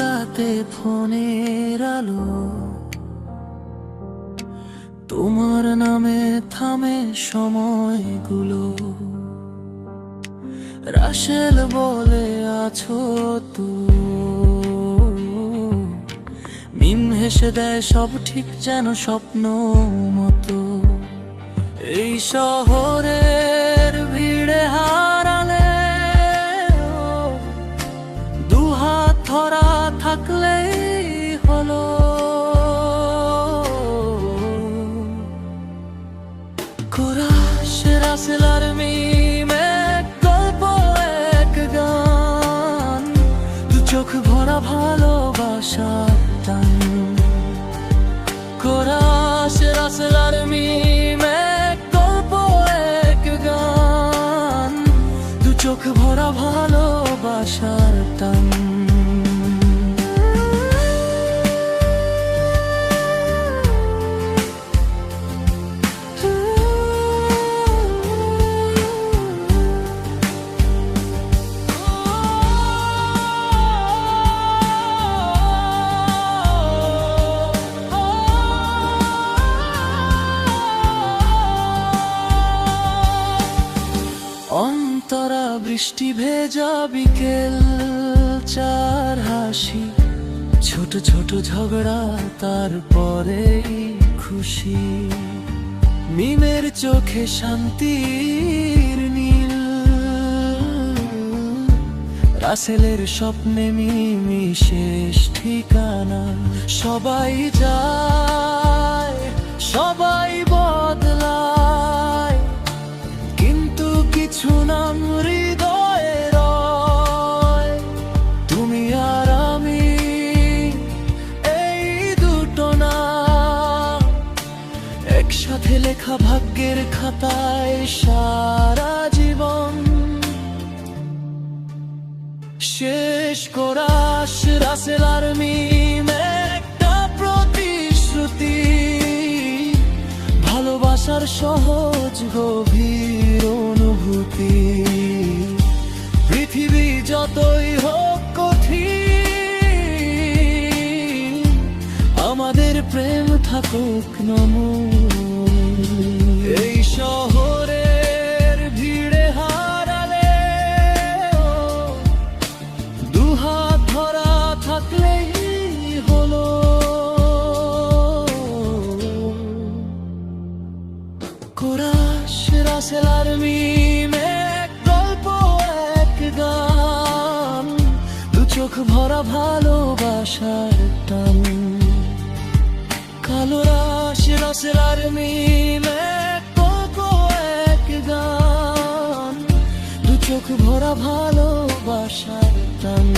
রাতে ফোনের আলো। তোমার নামে থামে সময়গুলো। রাসেল বলে আছো তো মিম হেসে দেয়, সব ঠিক যেন স্বপ্ন মতো। এই শহরের টান কোরাস রাসলার মিমে গল্প গান দু চোখ ভরা ভালোবাসার টান বৃষ্টি ভেজা বিকেল, চার হাসি। ছোট ছোট ঝগড়া তারপরে খুশি। মিমের চোখে শান্তির নীল। রাসেলের স্বপ্নে মিমি শেষ ঠিকানা। সবাই যায়, সবাই বদলায়। একসাথে লেখা ভাগ্যের খাতায় সারা জীবন। শেষ করাস রাসেল আর মিম একটা প্রতিশ্রুতি। ভালোবাসার সহজ গভীর অনুভূতি। পৃথিবী যতই হোক প্রেম থাকুক নম এই শহরের ভিড়ে হারালে দুহাত ধরা থাকলেই হলো। কোরাস রাসেল আর মিম গল্প, এক দু চোখ ভরা ভালোবাসার টান। কালো রাস রাসেল আর মিম এক দু চোখ ভরা ভালোবাসার টান